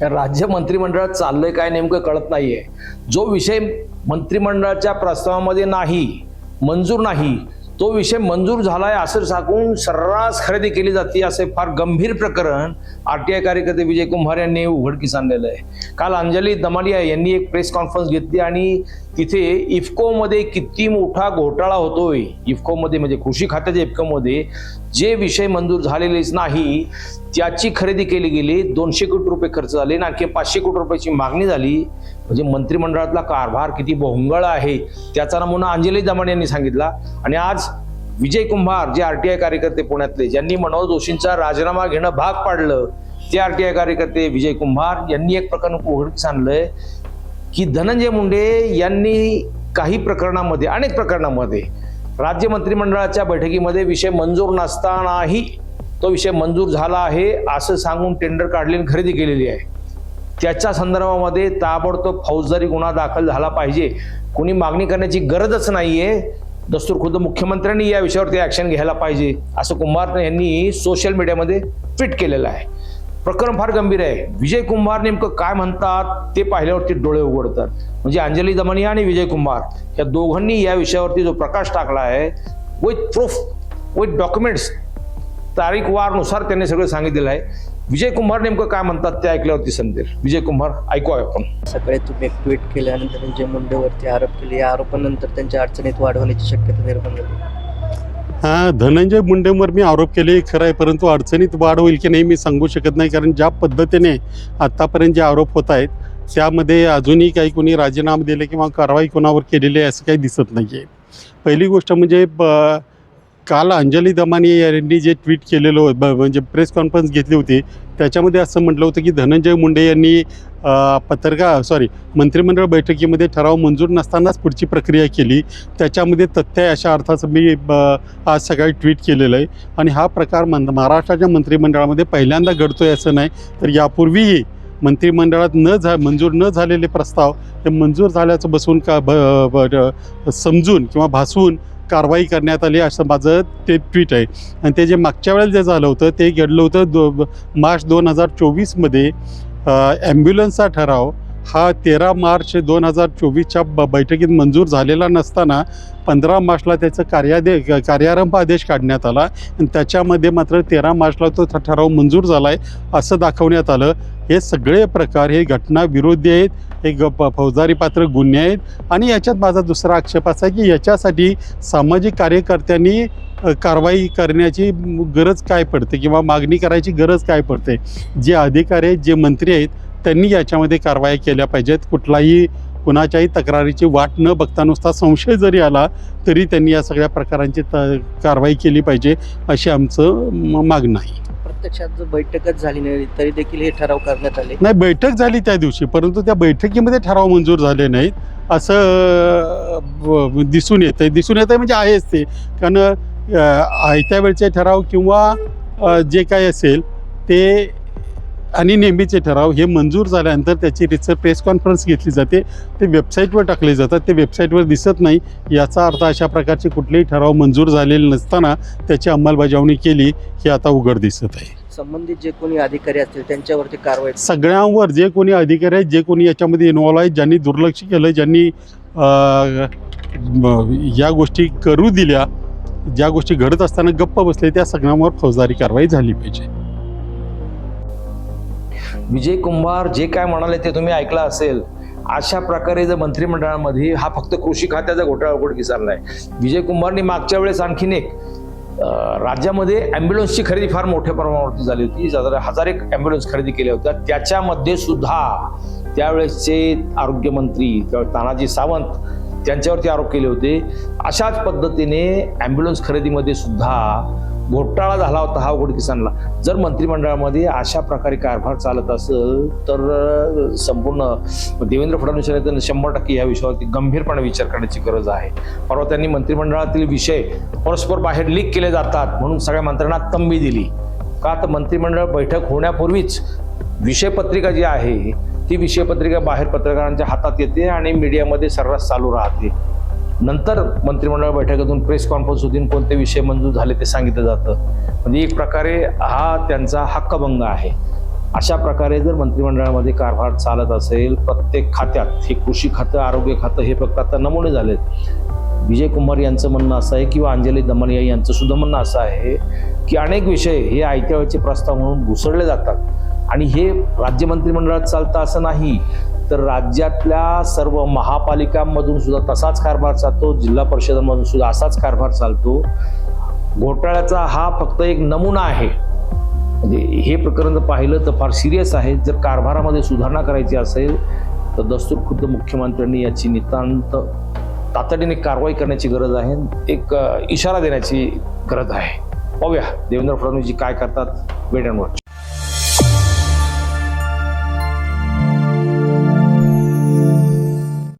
राज्य मंत्रिमंडळात चाललंय काय नेमकं कळत नाहीये. जो विषय मंत्रिमंडळाच्या प्रस्तावामध्ये नाही मंजूर नाही तो विषय मंजूर झालाय असं सांगून सर्रास खरेदी केली जाते असे फार गंभीर प्रकरण आरटीआय कार्यकर्ते विजय कुंभार यांनी उघडकीस आणलेलं आहे. काल अंजली दमालिया यांनी एक प्रेस कॉन्फरन्स घेतली आणि तिथे इफकोमध्ये किती मोठा घोटाळा होतोय. इफकोमध्ये म्हणजे कृषी खात्याच्या इफकोमध्ये जे विषय मंजूर झालेलेच नाही त्याची खरेदी केली गेली दोनशे कोटी रुपये खर्च झाले आणि आणखी पाचशे कोटी रुपयाची मागणी झाली. म्हणजे मंत्रिमंडळातला कारभार किती भोंगळ आहे त्याचा नमुना अंजली दमाण यांनी सांगितला. आणि आज विजय कुंभार जे आरटीआय कार्यकर्ते पुण्यातले ज्यांनी मनोज जोशींचा राजीनामा घेणं भाग पाडलं ते आरटीआय कार्यकर्ते विजय कुंभार यांनी एक प्रकरण उघडकीस आणलंय. की धनंजय मुंडे यांनी काही प्रकरणामध्ये अनेक प्रकरणामध्ये राज्य मंत्रिमंडळाच्या बैठकीमध्ये विषय मंजूर नसतानाही तो विषय मंजूर झाला आहे असं सांगून टेंडर काढली आणि खरेदी केलेली आहे. त्याच्या संदर्भामध्ये ताबडतोब फौजदारी गुन्हा दाखल झाला पाहिजे. कुणी मागणी करण्याची गरजच नाहीये. दस्तूर खुद्द मुख्यमंत्र्यांनी या विषयावरती ॲक्शन घ्यायला पाहिजे असं कुंभार यांनी सोशल मीडियामध्ये ट्विट केलेलं आहे. प्रकरण फार गंभीर आहे. विजय कुंभार नेमकं काय म्हणतात ते पाहिल्यावरती डोळे उघडतात. म्हणजे अंजली दमनिया आणि विजय कुंभार या दोघांनी या विषयावरती जो प्रकाश टाकला आहे विथ प्रूफ विथ डॉक्युमेंट्स तारीखवारनुसार त्यांनी सगळं सांगितलेलं आहे. विजय कुंभार नेमकं काय म्हणतात ते ऐकल्यावरती समजेल विजय कुंभार ऐकूया आपण. सकाळी तुम्ही ट्विट केल्यानंतर त्यांच्या मुंडेवरती आरोप केले. या आरोपानंतर त्यांच्या अडचणीत वाढ होण्याची शक्यता निर्माण झाली. हा धनंजय मुंडेंवर मी आरोप केले खरं आहे परंतु अडचणीत वाढ होईल की नाही मी सांगू शकत नाही कारण ज्या पद्धतीने आत्तापर्यंत जे आरोप होत आहेत त्यामध्ये अजूनही काही कोणी राजीनामा दिले किंवा कारवाई कोणावर केलेली आहे असं काही दिसत नाही आहे पहिली गोष्ट म्हणजे ब काल अंजली दमानी यांनी जे ट्विट केलेलं होतं ब- म्हणजे प्रेस कॉन्फरन्स घेतली होती त्याच्यामध्ये असं म्हटलं होतं की धनंजय मुंडे यांनी पत्रकार सॉरी मंत्रिमंडळ बैठकीमध्ये ठराव मंजूर नसतानाच पुढची प्रक्रिया केली. त्याच्यामध्ये तथ्य आहे अशा अर्थाचं मी ब, आज सकाळी ट्विट केलेलं आहे. आणि हा प्रकार मन महाराष्ट्राच्या मंत्रिमंडळामध्ये पहिल्यांदा घडतो आहे असं नाही तर यापूर्वीही मंत्रिमंडळात न झा मंजूर न झालेले प्रस्ताव हे मंजूर झाल्याचं बसून का ब, ब, समजून किंवा भासवून कारवाई करण्यात आली असं माझं ते ट्विट आहे. आणि ते जे मागच्या वेळेला जे झालं होतं ते घडलं होतं दो मार्च दोन हजार चोवीसमध्ये. ॲम्ब्युलन्सचा ठराव हा तेरा मार्च दोन हजार चोवीसच्या ब बैठकीत मंजूर झालेला नसताना पंधरा मार्चला त्याचं कार्यादे कार्यारंभ आदेश काढण्यात आला. आणि त्याच्यामध्ये मात्र तेरा मार्चला तो ठराव मंजूर झाला आहे असं दाखवण्यात आलं. हे सगळे प्रकार हे घटना विरोधी आहेत. हे ग प- फौजदारी पात्र गुन्हे आहेत. आणि याच्यात माझा दुसरा आक्षेप असा आहे की याच्यासाठी सामाजिक कार्यकर्त्यांनी कारवाई करण्याची गरज काय पडते किंवा मागणी करायची गरज काय पडते? जे अधिकारी आहेत जे मंत्री आहेत त्यांनी याच्यामध्ये कारवाई केल्या पाहिजेत. कुठलाही कुणाच्याही तक्रारीची वाट न बघता नुसता संशय जरी आला तरी त्यांनी या सगळ्या प्रकारांची त कारवाई केली पाहिजे अशी आमचं मागणं आहे. प्रत्यक्षात जर बैठकच झाली नाही तरी देखील हे ठराव करण्यात आले. नाही बैठक झाली त्या दिवशी परंतु त्या बैठकीमध्ये ठराव मंजूर झाले नाहीत असं दिसून येतं दिसून येतं म्हणजे आहेच ते. कारण आयत्या वेळचे ठराव किंवा जे काही असेल ते आणि नेहमीचे ठराव हे मंजूर झाल्यानंतर त्याची रिसर प्रेस कॉन्फरन्स घेतली जाते. ते वेबसाईटवर टाकले जातात. ते वेबसाईटवर दिसत नाही. याचा अर्थ अशा प्रकारचे कुठलेही ठराव मंजूर झालेले नसताना त्याची अंमलबजावणी केली हे आता उघड दिसत आहे. संबंधित जे कोणी अधिकारी असतील त्यांच्यावरती कारवाई सगळ्यांवर जे कोणी अधिकारी आहेत जे कोणी याच्यामध्ये इन्व्हॉल्व आहेत ज्यांनी दुर्लक्ष केलं ज्यांनी या गोष्टी करू दिल्या ज्या गोष्टी घडत असताना गप्प बसले त्या सगळ्यांवर फौजदारी कारवाई झाली पाहिजे. विजय कुंभार जे काय म्हणाले ते तुम्ही ऐकलं असेल अशा प्रकारे जर मंत्रिमंडळामध्ये हा फक्त कृषी खात्याचा घोटाळा उघडकीस आहे विजय कुंभारनी मागच्या वेळेस आणखीन एक राज्यामध्ये ॲम्ब्युलन्सची खरेदी फार मोठ्या प्रमाणावरती झाली होती. साधारण हजार एक ॲम्ब्युलन्स खरेदी केल्या होत्या. त्याच्यामध्ये सुद्धा त्यावेळेसचे आरोग्यमंत्री त्यावेळेस तानाजी सावंत त्यांच्यावरती आरोप केले होते. अशाच पद्धतीने ॲम्ब्युलन्स खरेदीमध्ये सुद्धा घोटाळा झाला होता हा उघड किसानला. जर मंत्रिमंडळामध्ये अशा प्रकारे कारभार चालत असेल तर संपूर्ण देवेंद्र फडणवीस यांनी शंभर टक्के या विषयावरती गंभीरपणे विचार करण्याची गरज आहे. परवा त्यांनी मंत्रिमंडळातील विषय परस्पर बाहेर लीक केले जातात म्हणून सगळ्या मंत्र्यांना तंबी दिली. का? तर मंत्रिमंडळ बैठक होण्यापूर्वीच विषयपत्रिका जी आहे ती विषयपत्रिका बाहेर पत्रकारांच्या हातात येते आणि मीडियामध्ये सर्रास चालू राहते. नंतर मंत्रिमंडळ बैठकीतून प्रेस कॉन्फरन्स होतील कोणते विषय मंजूर झाले ते सांगितलं जातं. म्हणजे एक प्रकारे हा त्यांचा हक्कभंग आहे. अशा प्रकारे जर मंत्रिमंडळामध्ये कारभार चालत असेल प्रत्येक खात्यात हे कृषी खातं आरोग्य खातं हे फक्त आता नमुने झालेत. विजय कुमार यांचं म्हणणं असं आहे किंवा अंजली दमनिया यांचं सुद्धा म्हणणं असं आहे की अनेक विषय हे आयत्या वेळचे प्रस्ताव म्हणून घुसळले जातात. आणि हे राज्य मंत्रिमंडळात चालतं असं नाही तर राज्यातल्या सर्व महापालिकांमधून सुद्धा तसाच कारभार चालतो जिल्हा परिषदांमधून सुद्धा असाच कारभार चालतो. घोटाळ्याचा हा फक्त एक नमुना आहे. म्हणजे हे प्रकरण जर पाहिलं तर फार सिरियस आहे. जर कारभारामध्ये सुधारणा करायची असेल तर दस्तूर खुद्द मुख्यमंत्र्यांनी याची नितांत तातडीने कारवाई करण्याची गरज आहे. एक इशारा देण्याची गरज आहे. पाहूया देवेंद्र फडणवीसजी काय करतात वेट अँड वॉच